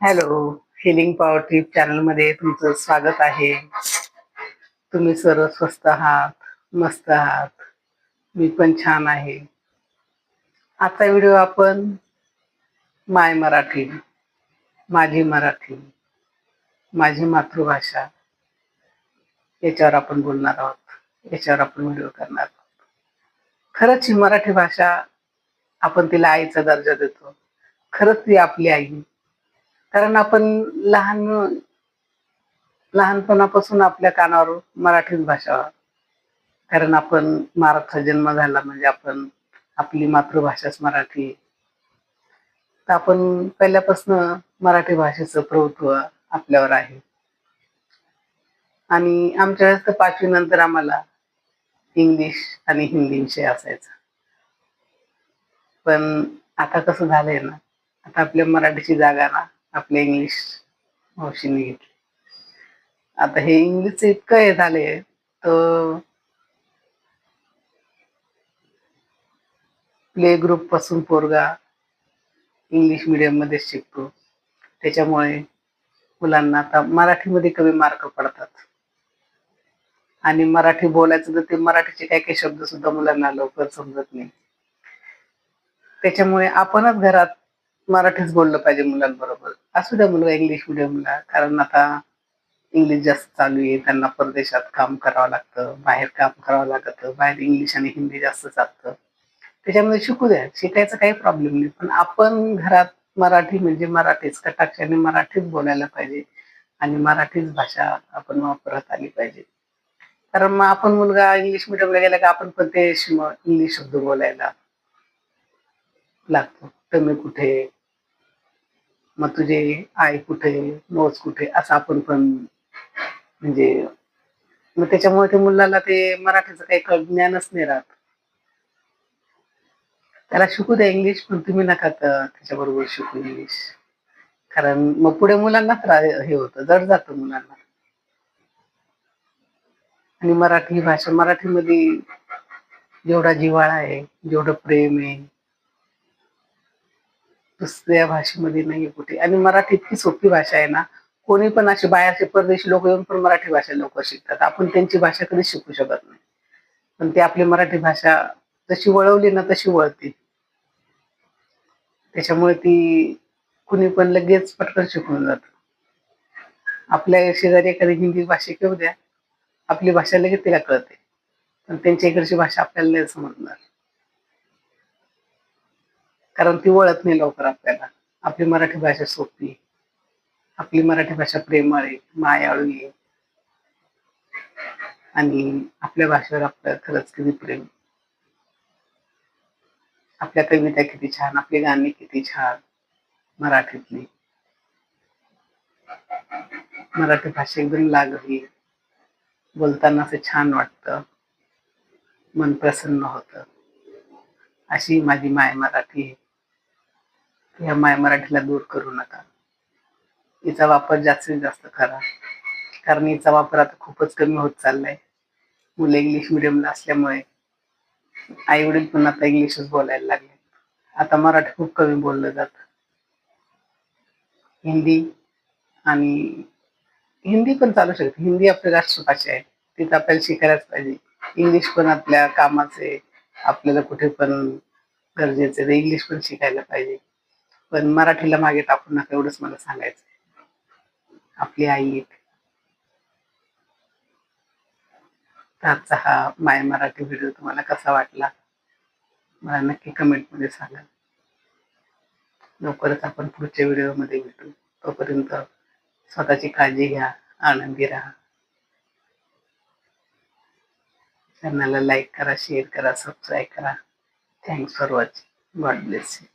Hello healing power trip चॅनलमध्ये तुमचं स्वागत आहे. तुम्ही सर्व स्वस्त आहात मस्त आहात. मी पण छान आहे. आता व्हिडिओ आपण माय मराठी माझी मराठी माझी मातृभाषा याच्यावर आपण बोलणार आहोत याच्यावर आपण व्हिडिओ करणार आहोत. खरंच ही मराठी भाषा आपण तिला आईचा दर्जा देतो. खरंच ती आपली आई. कारण आपण लहान लहानपणापासून आपल्या कानावर मराठीच भाषा कारण आपण महाराष्ट्रात जन्म झाला म्हणजे आपण आपली मातृभाषाच मराठी. तर आपण पहिल्यापासून मराठी भाषेचं प्रभुत्व आपल्यावर आहे. आणि आमच्या वेळेस तर पाचवी नंतर आम्हाला इंग्लिश आणि हिंदी विषय असायचा. पण आता कसं झालंय ना आता आपल्या मराठीची जागा ना आपले इंग्लिश मावशीने घेतली. आता हे इंग्लिश इतकं हे झालंय तर प्ले ग्रुपपासून पोरगा इंग्लिश मिडियममध्ये शिकतो. त्याच्यामुळे मुलांना आता मराठीमध्ये कमी मार्क पडतात. आणि मराठी बोलायचं तर ते मराठीचे काही काही शब्द सुद्धा मुलांना लवकर समजत नाही. त्याच्यामुळे आपणच घरात मराठीच बोललं पाहिजे मुलांबरोबर. असू द्या मुलगा इंग्लिश मिडियमला कारण आता इंग्लिश जास्त चालू आहे त्यांना परदेशात काम करावं लागतं बाहेर काम करावं लागतं बाहेर इंग्लिश आणि हिंदी जास्त चालतं. त्याच्यामुळे शिकू द्या शिकायचं काही प्रॉब्लेम नाही. पण आपण घरात मराठी म्हणजे मराठीच कटाक्षाने मराठीच बोलायला पाहिजे आणि मराठीच भाषा आपण वापरत आली पाहिजे. कारण मग आपण मुलगा इंग्लिश मिडियमला गेला का आपण पण ते इंग्लिश शब्द बोलायला लागतो. तुम्ही कुठे मग तुझे आई कुठे नोज कुठे असं आपण पण म्हणजे मग त्याच्यामुळे ते मुलाला ते मराठीचं काही ज्ञानच नाही राहत. त्याला शिकू द्या इंग्लिश पण तुम्ही नका त्याच्याबरोबर शिकू इंग्लिश कारण मग पुढे मुलांना हे होतं जड जातं मुलांना. आणि मराठी भाषा मराठीमध्ये जेवढा जिव्हाळा आहे जेवढं प्रेम आहे दुसऱ्या भाषेमध्ये नाही कुठे. आणि मराठी इतकी सोपी भाषा आहे ना कोणी पण असे बाहेरचे परदेशी लोक येऊन पण मराठी भाषा लवकर शिकतात. आपण त्यांची भाषा कधी शिकू शकत नाही. पण ते आपली मराठी भाषा जशी वळवली ना तशी वळते. त्याच्यामुळे ती कुणी पण लगेच पटकन शिकून जात. आपल्या शेजारी एखादी हिंदी भाषा येऊ द्या. आपली भाषा लगेच तिला कळते. पण त्यांच्या इकडची भाषा आपल्याला नाही समजणार. कारण ती वळत नाही लवकर आपल्याला. आपली मराठी भाषा सोपी आपली मराठी भाषा प्रेमळ आहे मायाळू आहे. आणि आपल्या भाषेवर आपलं खरंच किती प्रेम. आपल्या कविता किती छान आपली गाणी किती छान मराठीतली. मराठी भाषा एकदम लागली. बोलताना असं छान वाटतं. मन प्रसन्न होतं. अशी माझी माय मराठी ह्या या माय मराठीला दूर करू नका. हिचा वापर जास्तीत जास्त करा. कारण हिचा वापर आता खूपच कमी होत चाललाय. मुलं इंग्लिश मिडियमला असल्यामुळे. आई वडील पण आता इंग्लिशच बोलायला लागले. आता मराठी खूप कमी बोललं जात. हिंदी आणि हिंदी पण चालू शकते. हिंदी आपली राष्ट्रभाषा आहे. तिथं आपल्याला शिकायलाच पाहिजे. इंग्लिश पण आपल्या कामाचे आपल्याला कुठे पण गरजेचे इंग्लिश पण शिकायला पाहिजे. पण मराठीला मागे टाकू नका एवढंच मला सांगायचं आपली आई एक. आजचा हा माय मराठी व्हिडिओ तुम्हाला कसा वाटला? मला नक्की कमेंटमध्ये सांगा. लवकरच आपण पुढच्या व्हिडिओमध्ये भेटू. तोपर्यंत स्वतःची काळजी घ्या आनंदी राहा. चॅनलला लाईक करा शेअर करा सबस्क्राईब करा. Thanks for watching God bless you